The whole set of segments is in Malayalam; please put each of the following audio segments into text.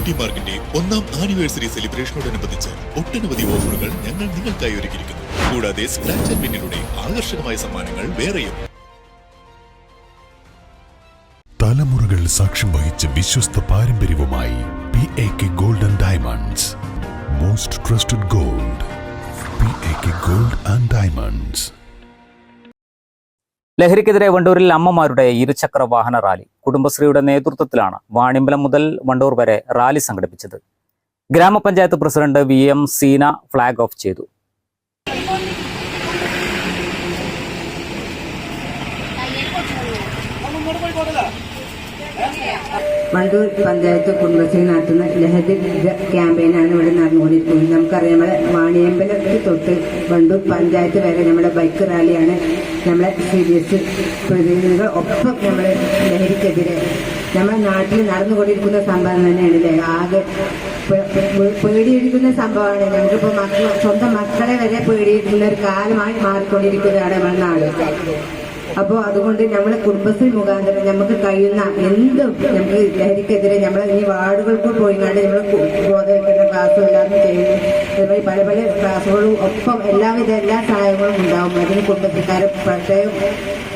ബ്യൂട്ടി മാർക്കിന്റെ ഒന്നാം ആനിവേഴ്സറി സെലിബ്രേഷനോടനുബന്ധിച്ച് ഒട്ടനവധി ഓഫറുകൾ ഞങ്ങൾ നിങ്ങൾക്കായി ഒരുക്കിയിരിക്കുന്നു. കൂടാതെ സ്ക്രാച്ച് ആൻഡ് വിന്നിലൂടെ ആകർഷകമായ സമ്മാനങ്ങൾ വേറെയും. തലമുറകൾ സാക്ഷ്യം വഹിച്ച വിശ്വസ്ത പാരമ്പര്യവുമായി P A K golden diamonds most trusted gold P A K gold and diamonds ലഹരിക്കെതിരെ വണ്ടൂരിൽ അമ്മമാരുടെ ഇരുചക്ര വാഹന റാലി കുടുംബശ്രീയുടെ നേതൃത്വത്തിലാണ് വാണിമ്പലം മുതൽ വണ്ടൂർ വരെ റാലി സംഘടിപ്പിച്ചത്. ഗ്രാമപഞ്ചായത്ത് president V M Seena flag off ചെയ്തു. വണ്ടൂർ പഞ്ചായത്ത് കുടുംബശ്രീ നടത്തുന്ന ലഹരി ക്യാമ്പയിനാണ് ഇവിടെ നടന്നുകൊണ്ടിരിക്കുന്നത്. നമുക്കറിയാം നമ്മുടെ വാണിയമ്പലത്തിൽ തൊട്ട് വണ്ടൂർ പഞ്ചായത്ത് വരെ നമ്മുടെ ബൈക്ക് റാലിയാണ് നമ്മളെ സി ബി എസ് പ്രതിനിധികൾ ഒപ്പം നമ്മൾ ലഹരിക്കെതിരെ നമ്മുടെ നാട്ടിൽ നടന്നുകൊണ്ടിരിക്കുന്ന സംഭവം തന്നെയാണ് ഇല്ലേ ആകെ പേടിയിരിക്കുന്ന സംഭവമാണ്. ഞങ്ങൾക്കിപ്പോൾ മക്കൾ സ്വന്തം മക്കളെ വരെ പേടിയിട്ടുള്ള ഒരു കാലമായി മാറിക്കൊണ്ടിരിക്കുന്നതാണ് നമ്മുടെ നാട്. അപ്പോൾ അതുകൊണ്ട് നമ്മളെ കുടുംബശ്രീ മുഖാന്തരം നമുക്ക് കഴിയുന്ന എന്തും നമുക്ക് ലഹരിക്കെതിരെ നമ്മളെ ഇനി വാർഡുകൾക്ക് പോയിക്കാണ്ട് നമ്മൾ ബോധവൽക്കരണ ക്ലാസ്സും എല്ലാം ചെയ്യുന്നു അതുപോലെ പല പല ക്ലാസ്സുകളും ഒപ്പം എല്ലാവിധ എല്ലാ സഹായങ്ങളും ഉണ്ടാവും. അതിന് കുടുംബശ്രീക്കാരെ പ്രത്യേകം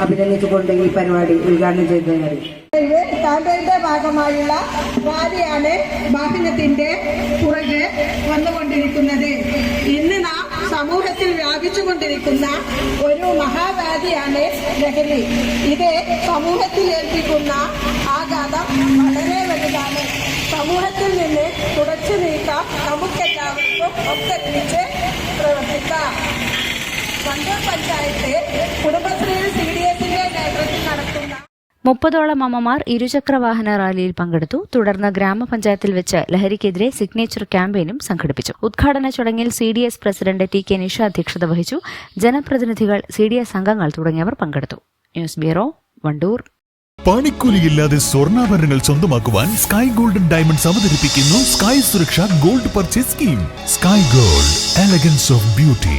അഭിനന്ദിച്ചുകൊണ്ട് ഈ പരിപാടി ഉദ്ഘാടനം ചെയ്തതാണ് താങ്കളുടെ ഭാഗമായുള്ള വാദിയാണ് വാഹനത്തിന്റെ പുറകെ വന്നുകൊണ്ടിരിക്കുന്നത്. ഇന്ന് നാം സമൂഹത്തിൽ വ്യാപിച്ചുകൊണ്ടിരിക്കുന്ന ഒരു മഹാവ്യാധിയാണ് ലഹരി. ഇത് സമൂഹത്തിൽ ഏൽപ്പിക്കുന്ന ആഘാതം വളരെ വലുതാണ്. സമൂഹത്തിൽ നിന്ന് തുടച്ചു നീക്കാം നമുക്കെല്ലാവർക്കും ഒത്തൊരുമിച്ച് പ്രവർത്തിക്കാം. കണ്ണൂർ പഞ്ചായത്ത് കുടുംബശ്രീ മുപ്പതോളം അമ്മമാർ ഇരുചക്ര വാഹന റാലിയിൽ പങ്കെടുത്തു. തുടർന്ന് ഗ്രാമപഞ്ചായത്തിൽ വെച്ച് ലഹരിക്കെതിരെ സിഗ്നേച്ചർ ക്യാമ്പയിനും സംഘടിപ്പിച്ചു. ഉദ്ഘാടന ചടങ്ങിൽ C D S president T K Nisha അധ്യക്ഷത വഹിച്ചു. ജനപ്രതിനിധികൾ സി ഡി എസ് അംഗങ്ങൾ തുടങ്ങിയവർ പങ്കെടുത്തു. News bureau Vandoor. പണിക്കൂലിയില്ലാതെ സ്വർണാഭരണങ്ങൾ സ്വന്തമാക്കുവാൻ സ്കൈ ഗോൾഡൻ ഡയമണ്ട്സ് അവതരിപ്പിക്കുന്നു sky Suraksha gold purchase scheme sky gold elegance of beauty